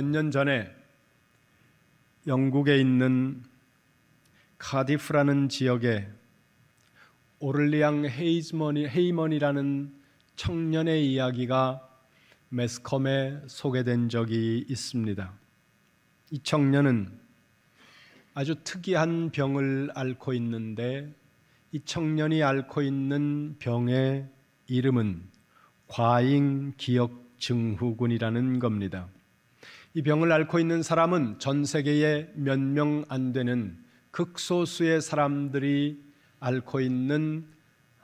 몇 년 전에 영국에 있는 카디프라는 지역에 오를리앙 헤이즈머니 헤이먼이라는 청년의 이야기가 매스컴에 소개된 적이 있습니다. 이 청년은 아주 특이한 병을 앓고 있는데 이 청년이 앓고 있는 병의 이름은 과잉 기억 증후군이라는 겁니다. 이 병을 앓고 있는 사람은 전 세계에 몇 명 안 되는 극소수의 사람들이 앓고 있는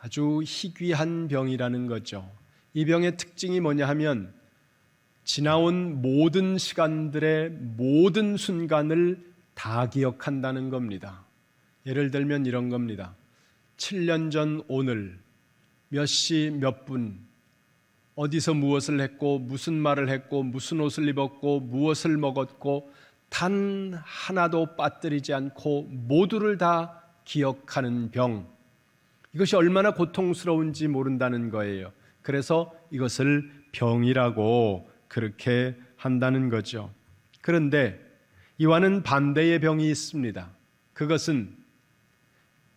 아주 희귀한 병이라는 거죠. 이 병의 특징이 뭐냐 하면 지나온 모든 시간들의 모든 순간을 다 기억한다는 겁니다. 예를 들면 이런 겁니다. 7년 전 오늘 몇 시 몇 분 어디서 무엇을 했고 무슨 말을 했고 무슨 옷을 입었고 무엇을 먹었고 단 하나도 빠뜨리지 않고 모두를 다 기억하는 병. 이것이 얼마나 고통스러운지 모른다는 거예요. 그래서 이것을 병이라고 그렇게 한다는 거죠. 그런데 이와는 반대의 병이 있습니다. 그것은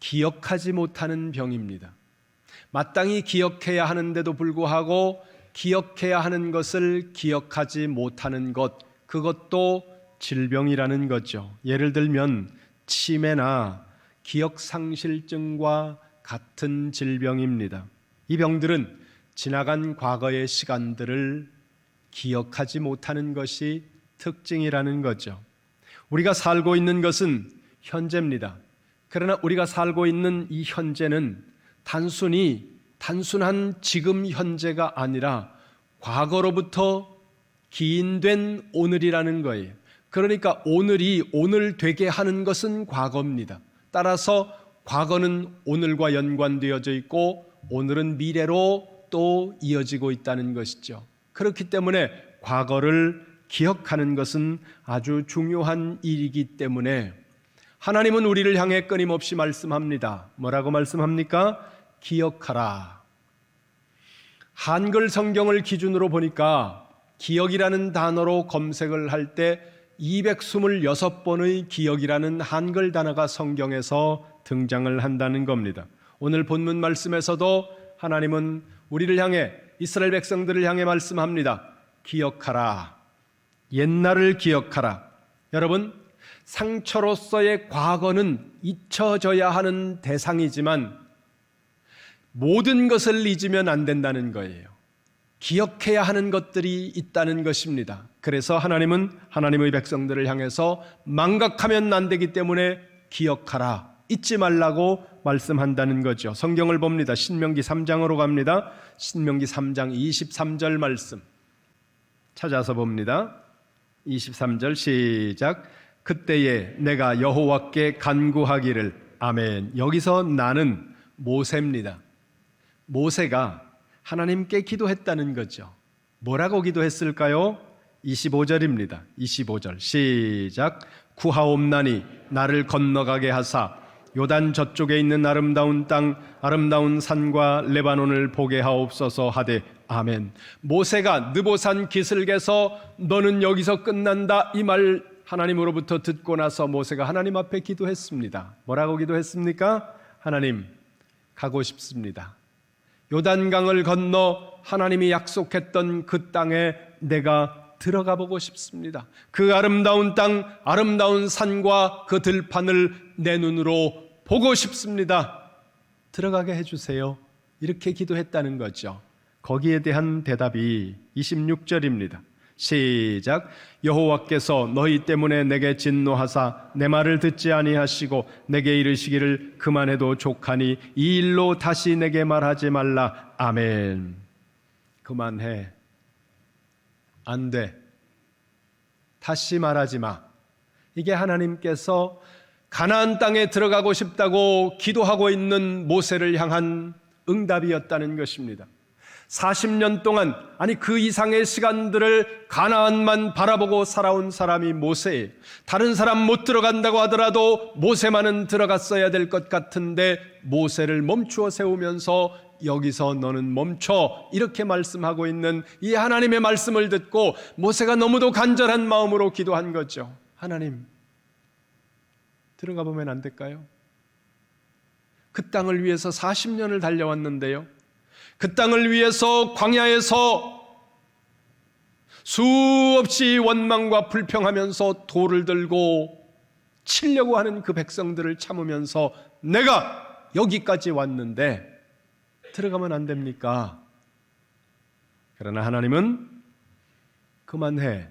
기억하지 못하는 병입니다. 마땅히 기억해야 하는데도 불구하고 기억해야 하는 것을 기억하지 못하는 것, 그것도 질병이라는 거죠. 예를 들면 치매나 기억상실증과 같은 질병입니다. 이 병들은 지나간 과거의 시간들을 기억하지 못하는 것이 특징이라는 거죠. 우리가 살고 있는 것은 현재입니다. 그러나 우리가 살고 있는 이 현재는 단순히 단순한 지금 현재가 아니라 과거로부터 기인된 오늘이라는 거예요. 그러니까 오늘이 오늘 되게 하는 것은 과거입니다. 따라서 과거는 오늘과 연관되어져 있고 오늘은 미래로 또 이어지고 있다는 것이죠. 그렇기 때문에 과거를 기억하는 것은 아주 중요한 일이기 때문에 하나님은 우리를 향해 끊임없이 말씀합니다. 뭐라고 말씀합니까? 기억하라. 한글 성경을 기준으로 보니까 기억이라는 단어로 검색을 할 때 226번의 기억이라는 한글 단어가 성경에서 등장을 한다는 겁니다. 오늘 본문 말씀에서도 하나님은 우리를 향해 이스라엘 백성들을 향해 말씀합니다. 기억하라. 옛날을 기억하라. 여러분, 상처로서의 과거는 잊혀져야 하는 대상이지만 모든 것을 잊으면 안 된다는 거예요. 기억해야 하는 것들이 있다는 것입니다. 그래서 하나님은 하나님의 백성들을 향해서 망각하면 안 되기 때문에 기억하라. 잊지 말라고 말씀한다는 거죠. 성경을 봅니다. 신명기 3장으로 갑니다. 신명기 3장 23절 말씀. 찾아서 봅니다. 23절 시작. 그때에 내가 여호와께 간구하기를 아멘. 여기서 나는 모세입니다. 모세가 하나님께 기도했다는 거죠. 뭐라고 기도했을까요? 25절입니다. 25절 시작. 구하옵나니 나를 건너가게 하사 요단 저쪽에 있는 아름다운 땅 아름다운 산과 레바논을 보게 하옵소서 하되 아멘. 모세가 느보산 기슭에서 너는 여기서 끝난다 이 말 하나님으로부터 듣고 나서 모세가 하나님 앞에 기도했습니다. 뭐라고 기도했습니까? 하나님 가고 싶습니다. 요단강을 건너 하나님이 약속했던 그 땅에 내가 들어가 보고 싶습니다. 그 아름다운 땅, 아름다운 산과 그 들판을 내 눈으로 보고 싶습니다. 들어가게 해주세요. 이렇게 기도했다는 거죠. 거기에 대한 대답이 26절입니다. 시작. 여호와께서 너희 때문에 내게 진노하사 내 말을 듣지 아니하시고 내게 이르시기를 그만해도 족하니 이 일로 다시 내게 말하지 말라. 아멘. 그만해. 안 돼. 다시 말하지 마. 이게 하나님께서 가나안 땅에 들어가고 싶다고 기도하고 있는 모세를 향한 응답이었다는 것입니다 40년 동안 아니 그 이상의 시간들을 가나안만 바라보고 살아온 사람이 모세예요. 다른 사람 못 들어간다고 하더라도 모세만은 들어갔어야 될 것 같은데 모세를 멈추어 세우면서 여기서 너는 멈춰 이렇게 말씀하고 있는 이 하나님의 말씀을 듣고 모세가 너무도 간절한 마음으로 기도한 거죠. 하나님 들어가 보면 안 될까요? 그 땅을 위해서 40년을 달려왔는데요. 그 땅을 위해서 광야에서 수없이 원망과 불평하면서 돌을 들고 치려고 하는 그 백성들을 참으면서 내가 여기까지 왔는데 들어가면 안 됩니까? 그러나 하나님은 그만해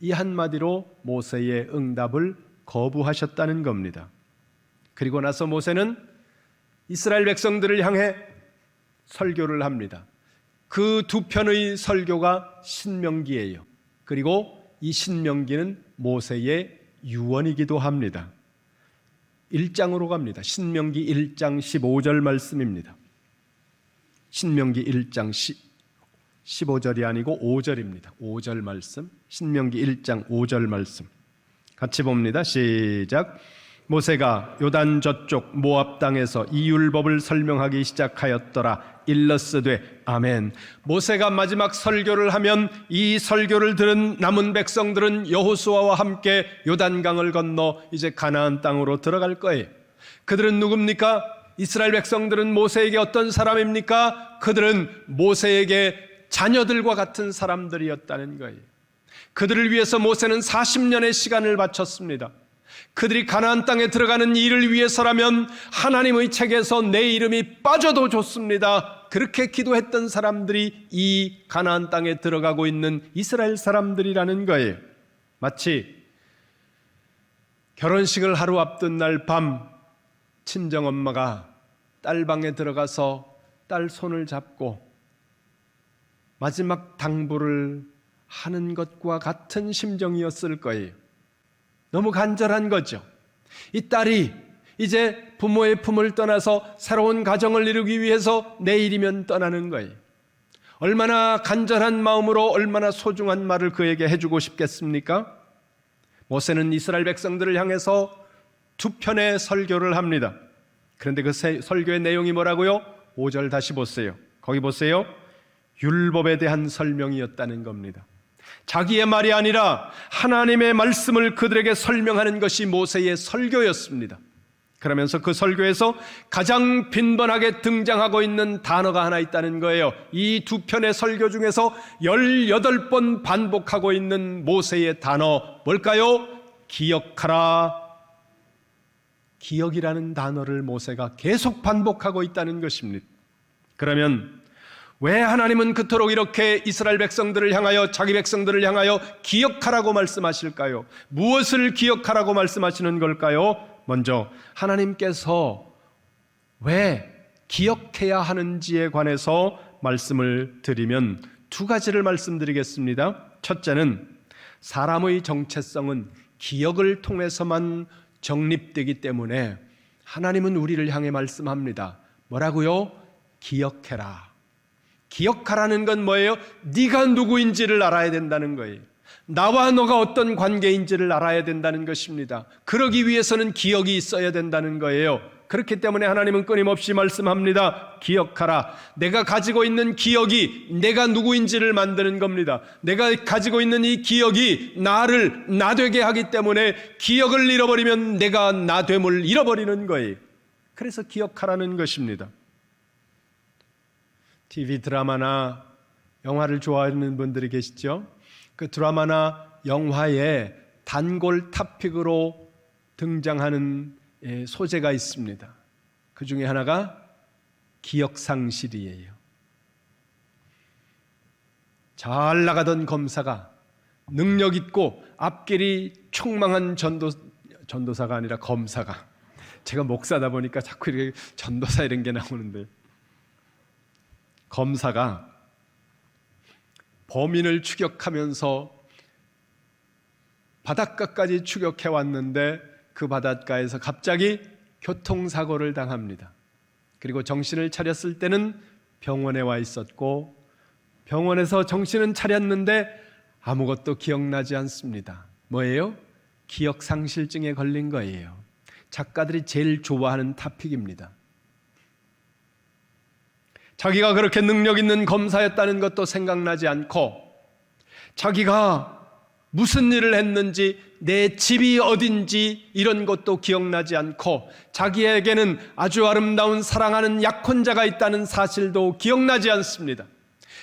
이 한마디로 모세의 응답을 거부하셨다는 겁니다. 그리고 나서 모세는 이스라엘 백성들을 향해 설교를 합니다. 그 두 편의 설교가 신명기예요. 그리고 이 신명기는 모세의 유언이기도 합니다. 1장으로 갑니다. 신명기 1장 15절 말씀입니다. 신명기 1장 15절이 아니고 5절입니다. 5절 말씀. 신명기 1장 5절 말씀. 같이 봅니다. 시작. 모세가 요단 저쪽 모압 땅에서 이 율법을 설명하기 시작하였더라. 일러스되 아멘. 모세가 마지막 설교를 하면 이 설교를 들은 남은 백성들은 여호수아와 함께 요단강을 건너 이제 가나안 땅으로 들어갈 거예요. 그들은 누굽니까? 이스라엘 백성들은 모세에게 어떤 사람입니까? 그들은 모세에게 자녀들과 같은 사람들이었다는 거예요. 그들을 위해서 모세는 40년의 시간을 바쳤습니다. 그들이 가나안 땅에 들어가는 일을 위해서라면 하나님의 책에서 내 이름이 빠져도 좋습니다. 그렇게 기도했던 사람들이 이 가나안 땅에 들어가고 있는 이스라엘 사람들이라는 거예요. 마치 결혼식을 하루 앞둔 날 밤 친정 엄마가 딸 방에 들어가서 딸 손을 잡고 마지막 당부를 하는 것과 같은 심정이었을 거예요. 너무 간절한 거죠. 이 딸이 이제 부모의 품을 떠나서 새로운 가정을 이루기 위해서 내일이면 떠나는 거예요. 얼마나 간절한 마음으로 얼마나 소중한 말을 그에게 해주고 싶겠습니까? 모세는 이스라엘 백성들을 향해서 두 편의 설교를 합니다. 그런데 그 설교의 내용이 뭐라고요? 5절 다시 보세요. 거기 보세요. 율법에 대한 설명이었다는 겁니다. 자기의 말이 아니라 하나님의 말씀을 그들에게 설명하는 것이 모세의 설교였습니다. 그러면서 그 설교에서 가장 빈번하게 등장하고 있는 단어가 하나 있다는 거예요. 이 두 편의 설교 중에서 18번 반복하고 있는 모세의 단어 뭘까요? 기억하라. 기억이라는 단어를 모세가 계속 반복하고 있다는 것입니다. 그러면 왜 하나님은 그토록 이렇게 이스라엘 백성들을 향하여 자기 백성들을 향하여 기억하라고 말씀하실까요? 무엇을 기억하라고 말씀하시는 걸까요? 먼저 하나님께서 왜 기억해야 하는지에 관해서 말씀을 드리면 두 가지를 말씀드리겠습니다. 첫째는 사람의 정체성은 기억을 통해서만 정립되기 때문에 하나님은 우리를 향해 말씀합니다. 뭐라고요? 기억해라. 기억하라는 건 뭐예요? 네가 누구인지를 알아야 된다는 거예요. 나와 너가 어떤 관계인지를 알아야 된다는 것입니다. 그러기 위해서는 기억이 있어야 된다는 거예요. 그렇기 때문에 하나님은 끊임없이 말씀합니다. 기억하라. 내가 가지고 있는 기억이 내가 누구인지를 만드는 겁니다. 내가 가지고 있는 이 기억이 나를 나되게 하기 때문에 기억을 잃어버리면 내가 나됨을 잃어버리는 거예요. 그래서 기억하라는 것입니다. TV 드라마나 영화를 좋아하는 분들이 계시죠? 그 드라마나 영화에 단골 탑픽으로 등장하는 예, 소재가 있습니다. 그 중에 하나가 기억상실이에요. 잘 나가던 검사가 능력 있고 앞길이 촉망한 전도 전도사가 아니라 검사가 제가 목사다 보니까 자꾸 이렇게 전도사 이런 게 나오는데 검사가 범인을 추격하면서 바닷가까지 추격해 왔는데 그 바닷가에서 갑자기 교통사고를 당합니다. 그리고 정신을 차렸을 때는 병원에 와 있었고 병원에서 정신은 차렸는데 아무것도 기억나지 않습니다. 뭐예요? 기억 상실증에 걸린 거예요. 작가들이 제일 좋아하는 타픽입니다. 자기가 그렇게 능력 있는 검사였다는 것도 생각나지 않고 자기가 무슨 일을 했는지 내 집이 어딘지 이런 것도 기억나지 않고 자기에게는 아주 아름다운 사랑하는 약혼자가 있다는 사실도 기억나지 않습니다.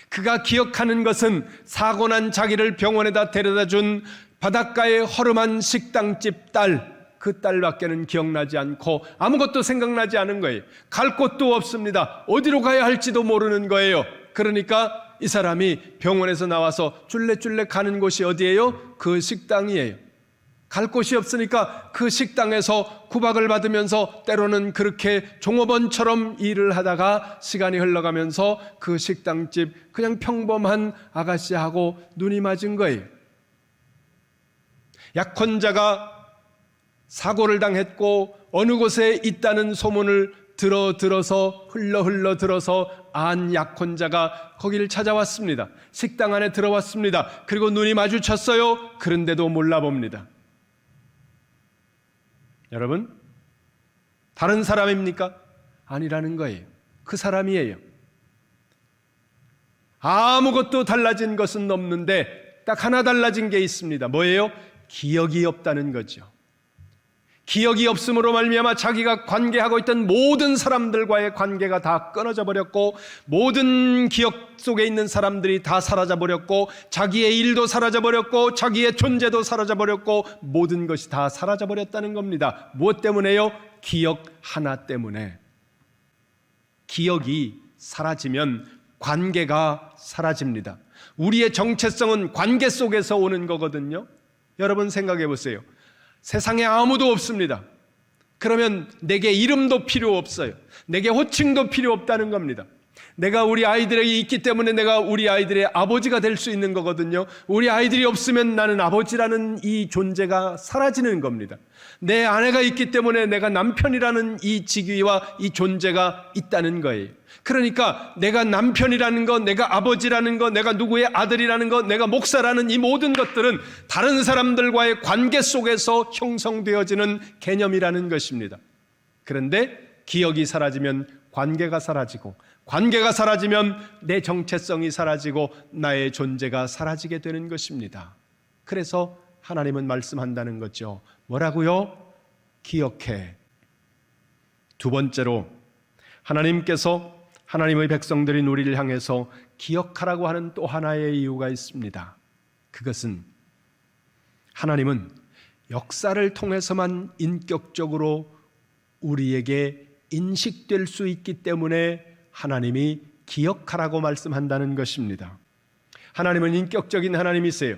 그가 기억하는 것은 사고 난 자기를 병원에다 데려다 준 바닷가의 허름한 식당집 딸, 그 딸밖에는 기억나지 않고 아무것도 생각나지 않은 거예요. 갈 곳도 없습니다. 어디로 가야 할지도 모르는 거예요. 그러니까 이 사람이 병원에서 나와서 쫄래쫄래 가는 곳이 어디예요? 그 식당이에요. 갈 곳이 없으니까 그 식당에서 구박을 받으면서 때로는 그렇게 종업원처럼 일을 하다가 시간이 흘러가면서 그 식당집 그냥 평범한 아가씨하고 눈이 맞은 거예요. 약혼자가 사고를 당했고 어느 곳에 있다는 소문을 들어 들어서 흘러 흘러 들어서 안 약혼자가 거기를 찾아왔습니다. 식당 안에 들어왔습니다. 그리고 눈이 마주쳤어요. 그런데도 몰라봅니다. 여러분, 다른 사람입니까? 아니라는 거예요. 그 사람이에요. 아무것도 달라진 것은 없는데 딱 하나 달라진 게 있습니다. 뭐예요? 기억이 없다는 거죠. 기억이 없음으로 말미암아 자기가 관계하고 있던 모든 사람들과의 관계가 다 끊어져 버렸고 모든 기억 속에 있는 사람들이 다 사라져 버렸고 자기의 일도 사라져 버렸고 자기의 존재도 사라져 버렸고 모든 것이 다 사라져 버렸다는 겁니다. 무엇 때문에요? 기억 하나 때문에. 기억이 사라지면 관계가 사라집니다. 우리의 정체성은 관계 속에서 오는 거거든요. 여러분 생각해 보세요. 세상에 아무도 없습니다. 그러면 내게 이름도 필요 없어요. 내게 호칭도 필요 없다는 겁니다. 내가 우리 아이들에게 있기 때문에 내가 우리 아이들의 아버지가 될 수 있는 거거든요. 우리 아이들이 없으면 나는 아버지라는 이 존재가 사라지는 겁니다. 내 아내가 있기 때문에 내가 남편이라는 이 직위와 이 존재가 있다는 거예요. 그러니까 내가 남편이라는 것, 내가 아버지라는 것, 내가 누구의 아들이라는 것, 내가 목사라는 이 모든 것들은 다른 사람들과의 관계 속에서 형성되어지는 개념이라는 것입니다. 그런데 기억이 사라지면 관계가 사라지고 관계가 사라지면 내 정체성이 사라지고 나의 존재가 사라지게 되는 것입니다. 그래서 하나님은 말씀한다는 거죠. 뭐라고요? 기억해. 두 번째로 하나님께서 하나님의 백성들인 우리를 향해서 기억하라고 하는 또 하나의 이유가 있습니다. 그것은 하나님은 역사를 통해서만 인격적으로 우리에게 인식될 수 있기 때문에 하나님이 기억하라고 말씀한다는 것입니다. 하나님은 인격적인 하나님이세요.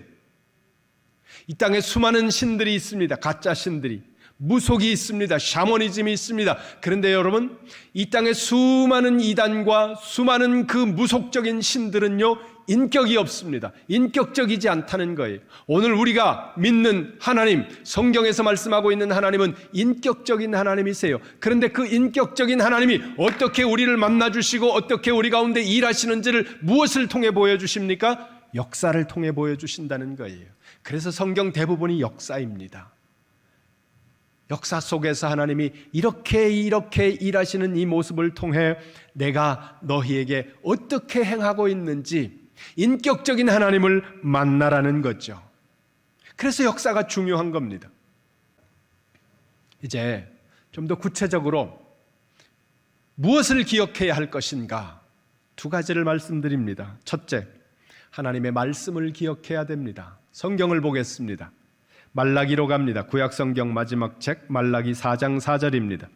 이 땅에 수많은 신들이 있습니다. 가짜 신들이. 무속이 있습니다. 샤머니즘이 있습니다. 그런데 여러분, 이 땅에 수많은 이단과 수많은 그 무속적인 신들은요, 인격이 없습니다. 인격적이지 않다는 거예요. 오늘 우리가 믿는 하나님, 성경에서 말씀하고 있는 하나님은 인격적인 하나님이세요. 그런데 그 인격적인 하나님이 어떻게 우리를 만나주시고 어떻게 우리 가운데 일하시는지를 무엇을 통해 보여주십니까? 역사를 통해 보여주신다는 거예요. 그래서 성경 대부분이 역사입니다. 역사 속에서 하나님이 이렇게 이렇게 일하시는 이 모습을 통해 내가 너희에게 어떻게 행하고 있는지 인격적인 하나님을 만나라는 거죠. 그래서 역사가 중요한 겁니다. 이제 좀 더 구체적으로 무엇을 기억해야 할 것인가 두 가지를 말씀드립니다. 첫째, 하나님의 말씀을 기억해야 됩니다. 성경을 보겠습니다. 말라기로 갑니다. 구약 성경 마지막 책 말라기 4장 4절입니다.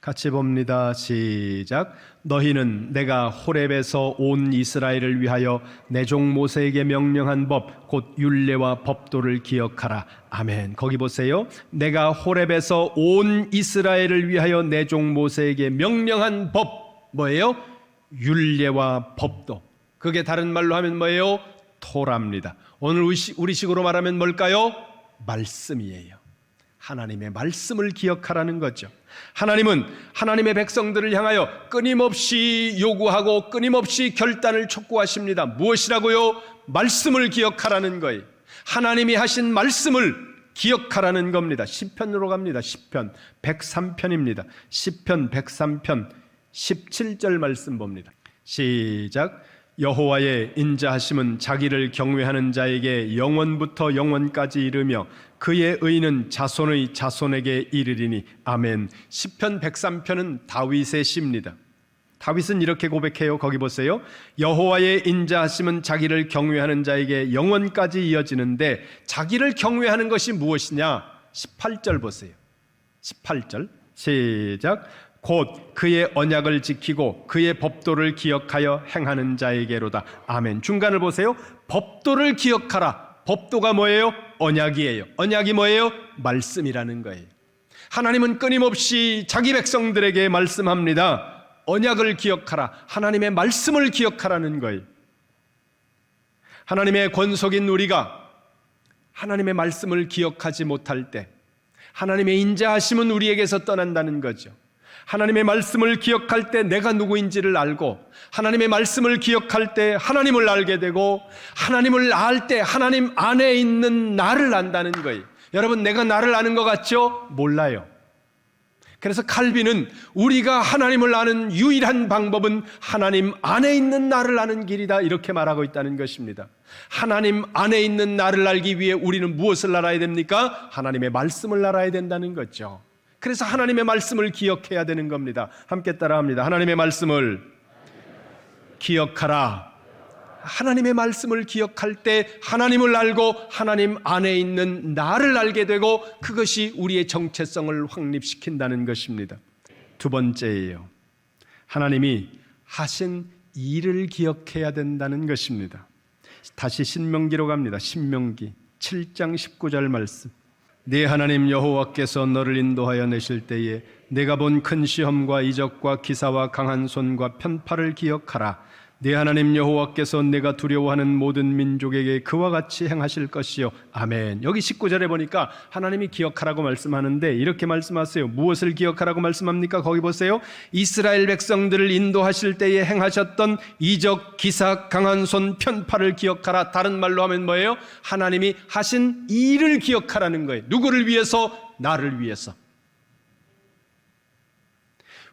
같이 봅니다. 시작. 너희는 내가 호렙에서 온 이스라엘을 위하여 내 종 모세에게 명령한 법 곧 율례와 법도를 기억하라. 아멘. 거기 보세요. 내가 호렙에서 온 이스라엘을 위하여 내 종 모세에게 명령한 법 뭐예요? 율례와 법도. 그게 다른 말로 하면 뭐예요? 토랍니다. 오늘 우리 식으로 말하면 뭘까요? 말씀이에요. 하나님의 말씀을 기억하라는 거죠. 하나님은 하나님의 백성들을 향하여 끊임없이 요구하고 끊임없이 결단을 촉구하십니다. 무엇이라고요? 말씀을 기억하라는 거예요. 하나님이 하신 말씀을 기억하라는 겁니다. 시편으로 갑니다. 시편 103편입니다. 시편 103편 17절 말씀 봅니다. 시작. 여호와의 인자하심은 자기를 경외하는 자에게 영원부터 영원까지 이르며 그의 의는 자손의 자손에게 이르리니 아멘. 시편 103편은 다윗의 시입니다. 다윗은 이렇게 고백해요. 거기 보세요. 여호와의 인자하심은 자기를 경외하는 자에게 영원까지 이어지는데 자기를 경외하는 것이 무엇이냐? 18절 보세요. 18절 시작. 곧 그의 언약을 지키고 그의 법도를 기억하여 행하는 자에게로다. 아멘. 중간을 보세요. 법도를 기억하라. 법도가 뭐예요? 언약이에요. 언약이 뭐예요? 말씀이라는 거예요. 하나님은 끊임없이 자기 백성들에게 말씀합니다. 언약을 기억하라. 하나님의 말씀을 기억하라는 거예요. 하나님의 권속인 우리가 하나님의 말씀을 기억하지 못할 때 하나님의 인자하심은 우리에게서 떠난다는 거죠. 하나님의 말씀을 기억할 때 내가 누구인지를 알고 하나님의 말씀을 기억할 때 하나님을 알게 되고 하나님을 알 때 하나님 안에 있는 나를 안다는 거예요. 여러분 내가 나를 아는 것 같죠? 몰라요. 그래서 칼빈은 우리가 하나님을 아는 유일한 방법은 하나님 안에 있는 나를 아는 길이다 이렇게 말하고 있다는 것입니다. 하나님 안에 있는 나를 알기 위해 우리는 무엇을 알아야 됩니까? 하나님의 말씀을 알아야 된다는 거죠. 그래서 하나님의 말씀을 기억해야 되는 겁니다. 함께 따라합니다. 하나님의 말씀을 기억하라. 하나님의 말씀을 기억할 때 하나님을 알고 하나님 안에 있는 나를 알게 되고 그것이 우리의 정체성을 확립시킨다는 것입니다. 두 번째예요. 하나님이 하신 일을 기억해야 된다는 것입니다. 다시 신명기로 갑니다. 신명기 7장 19절 말씀. 네 하나님 여호와께서 너를 인도하여 내실 때에 내가 본 큰 시험과 이적과 기사와 강한 손과 편파를 기억하라. 네 하나님 여호와께서 내가 두려워하는 모든 민족에게 그와 같이 행하실 것이요. 아멘. 여기 19절에 보니까 하나님이 기억하라고 말씀하는데 이렇게 말씀하세요. 무엇을 기억하라고 말씀합니까? 거기 보세요. 이스라엘 백성들을 인도하실 때에 행하셨던 이적, 기사, 강한 손, 편파를 기억하라. 다른 말로 하면 뭐예요? 하나님이 하신 일을 기억하라는 거예요. 누구를 위해서? 나를 위해서.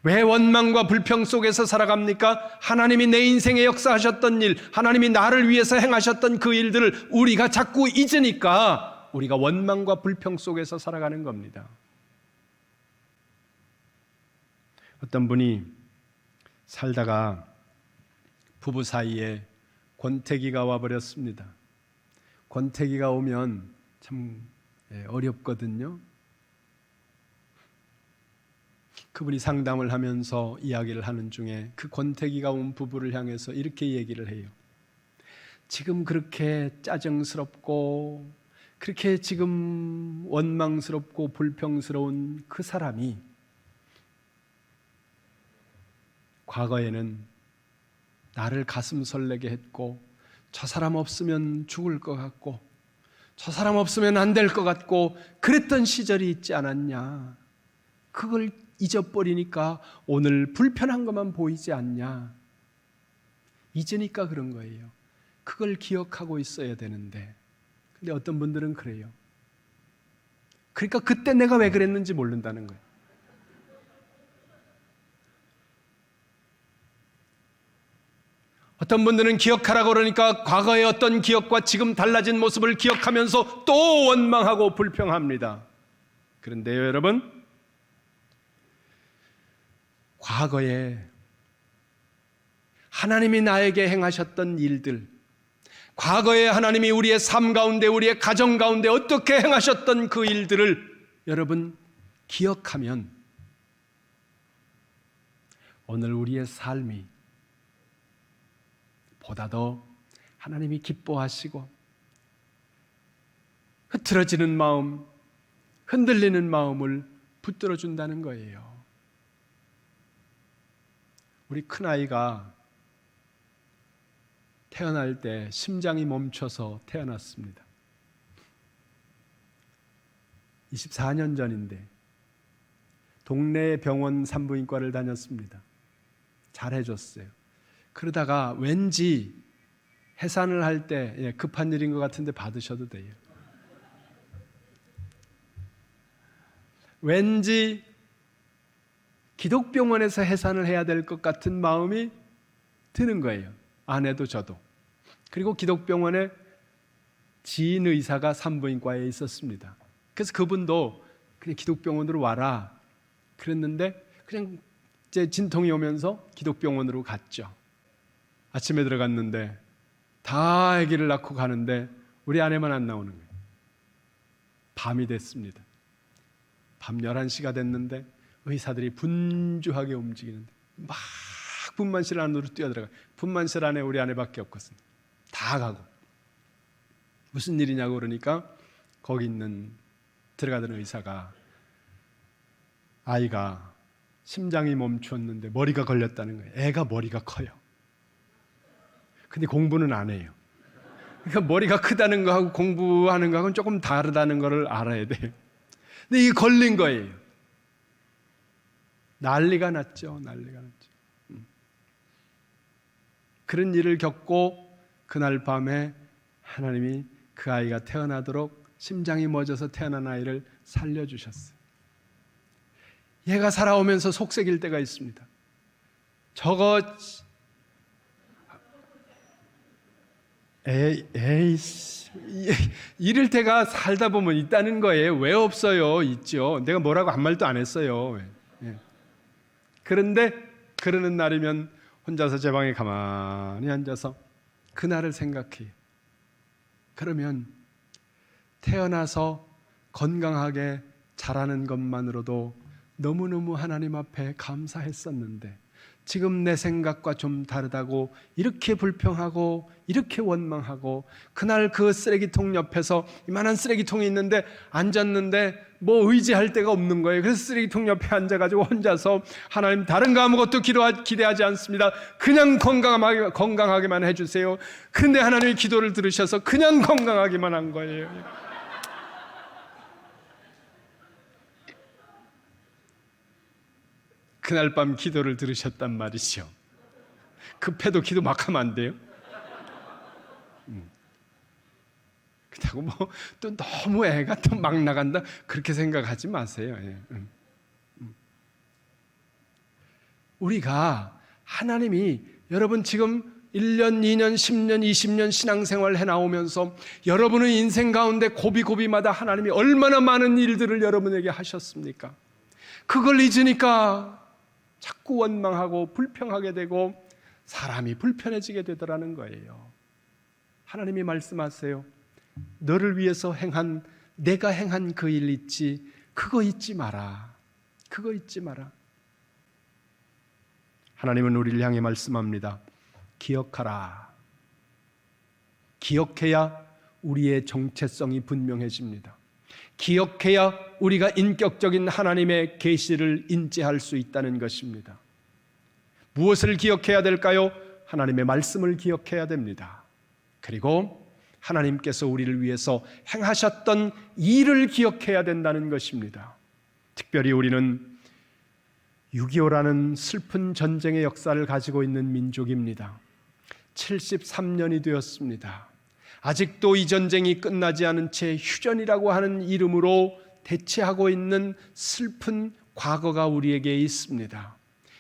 왜 원망과 불평 속에서 살아갑니까? 하나님이 내 인생에 역사하셨던 일, 하나님이 나를 위해서 행하셨던 그 일들을 우리가 자꾸 잊으니까 우리가 원망과 불평 속에서 살아가는 겁니다. 어떤 분이 살다가 부부 사이에 권태기가 와버렸습니다. 권태기가 오면 참 예, 어렵거든요. 그분이 상담을 하면서 이야기를 하는 중에 그 권태기가 온 부부를 향해서 이렇게 얘기를 해요. 지금 그렇게 짜증스럽고 그렇게 지금 원망스럽고 불평스러운 그 사람이 과거에는 나를 가슴 설레게 했고 저 사람 없으면 죽을 것 같고 저 사람 없으면 안 될 것 같고 그랬던 시절이 있지 않았냐. 그걸 잊어버리니까 오늘 불편한 것만 보이지 않냐. 잊으니까 그런 거예요. 그걸 기억하고 있어야 되는데. 근데 어떤 분들은 그래요. 그러니까 그때 내가 왜 그랬는지 모른다는 거예요. 어떤 분들은 기억하라고 그러니까 과거의 어떤 기억과 지금 달라진 모습을 기억하면서 또 원망하고 불평합니다. 그런데요, 여러분, 과거에 하나님이 나에게 행하셨던 일들, 과거에 하나님이 우리의 삶 가운데, 우리의 가정 가운데 어떻게 행하셨던 그 일들을 여러분 기억하면 오늘 우리의 삶이 보다 더 하나님이 기뻐하시고 흐트러지는 마음, 흔들리는 마음을 붙들어 준다는 거예요. 우리 큰 아이가 태어날 때 심장이 멈춰서 태어났습니다. 24년 전인데 동네 병원 산부인과를 다녔습니다. 잘해줬어요. 그러다가 왠지 해산을 할때 예, 급한 일인 것 같은데 받으셔도 돼요. 왠지 기독병원에서 해산을 해야 될 것 같은 마음이 드는 거예요. 아내도 저도. 그리고 기독병원에 지인 의사가 산부인과에 있었습니다. 그래서 그분도 그냥 기독병원으로 와라 그랬는데 그냥 이제 진통이 오면서 기독병원으로 갔죠. 아침에 들어갔는데 다 아기를 낳고 가는데 우리 아내만 안 나오는 거예요. 밤이 됐습니다. 밤 11시가 됐는데 의사들이 분주하게 움직이는데 막 분만실 안으로 뛰어들어가. 분만실 안에 우리 아내밖에 없거든요. 다 가고. 무슨 일이냐고 그러니까 거기 있는 들어가던 의사가 아이가 심장이 멈췄는데 머리가 걸렸다는 거예요. 애가 머리가 커요. 근데 공부는 안 해요. 그러니까 머리가 크다는 거하고 공부하는 거하고는 조금 다르다는 거를 알아야 돼요. 근데 이게 걸린 거예요. 난리가 났죠. 난리가 났죠. 음. 그런 일을 겪고 그날 밤에 하나님이 그 아이가 태어나도록 심장이 멎어서 태어난 아이를 살려주셨어요. 얘가 살아오면서 속색일 때가 있습니다. 저거 에이, 에이씨. 이럴 때가 살다 보면 있다는 거예요. 왜 없어요? 있죠. 내가 뭐라고 한 말도 안 했어요. 예. 그런데 그러는 날이면 혼자서 제 방에 가만히 앉아서 그날을 생각해요. 그러면 태어나서 건강하게 자라는 것만으로도 너무너무 하나님 앞에 감사했었는데 지금 내 생각과 좀 다르다고 이렇게 불평하고 이렇게 원망하고 그날 그 쓰레기통 옆에서 이만한 쓰레기통이 있는데 앉았는데 뭐 의지할 데가 없는 거예요. 그래서 쓰레기통 옆에 앉아가지고 혼자서 하나님 다른 거 아무것도 기도하, 기대하지 않습니다. 그냥 건강하게, 건강하게만 해주세요. 근데 하나님이 기도를 들으셔서 그냥 건강하기만 한 거예요. 그날 밤 기도를 들으셨단 말이죠. 급해도 기도 막 하면 안 돼요. 음. 그렇다고 뭐 또 너무 애가 또 막 나간다 그렇게 생각하지 마세요. 예. 음. 음. 우리가 하나님이 여러분 지금 1년, 2년, 10년, 20년 신앙생활 해 나오면서 여러분의 인생 가운데 고비고비마다 하나님이 얼마나 많은 일들을 여러분에게 하셨습니까? 그걸 잊으니까 자꾸 원망하고 불평하게 되고 사람이 불편해지게 되더라는 거예요. 하나님이 말씀하세요. 너를 위해서 행한 내가 행한 그 일 있지 그거 잊지 마라. 그거 잊지 마라. 하나님은 우리를 향해 말씀합니다. 기억하라. 기억해야 우리의 정체성이 분명해집니다. 기억해야 우리가 인격적인 하나님의 계시를 인지할 수 있다는 것입니다. 무엇을 기억해야 될까요? 하나님의 말씀을 기억해야 됩니다. 그리고 하나님께서 우리를 위해서 행하셨던 일을 기억해야 된다는 것입니다. 특별히 우리는 6.25라는 슬픈 전쟁의 역사를 가지고 있는 민족입니다. 73년이 되었습니다. 아직도 이 전쟁이 끝나지 않은 채 휴전이라고 하는 이름으로 대체하고 있는 슬픈 과거가 우리에게 있습니다.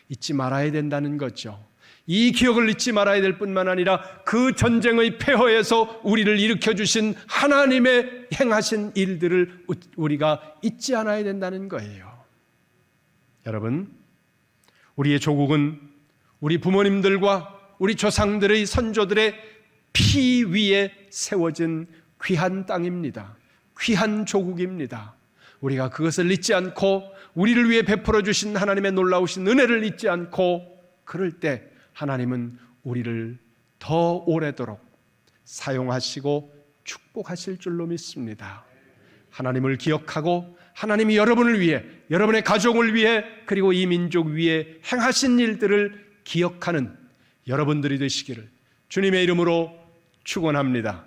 잊지 말아야 된다는 거죠. 이 기억을 잊지 말아야 될 뿐만 아니라 그 전쟁의 폐허에서 우리를 일으켜 주신 하나님의 행하신 일들을 우리가 잊지 않아야 된다는 거예요. 여러분, 우리의 조국은 우리 부모님들과 우리 조상들의 선조들의 피 위에 세워진 귀한 땅입니다. 귀한 조국입니다. 우리가 그것을 잊지 않고 우리를 위해 베풀어 주신 하나님의 놀라우신 은혜를 잊지 않고 그럴 때 하나님은 우리를 더 오래도록 사용하시고 축복하실 줄로 믿습니다. 하나님을 기억하고 하나님이 여러분을 위해 여러분의 가족을 위해 그리고 이 민족 위에 행하신 일들을 기억하는 여러분들이 되시기를 주님의 이름으로 축원합니다.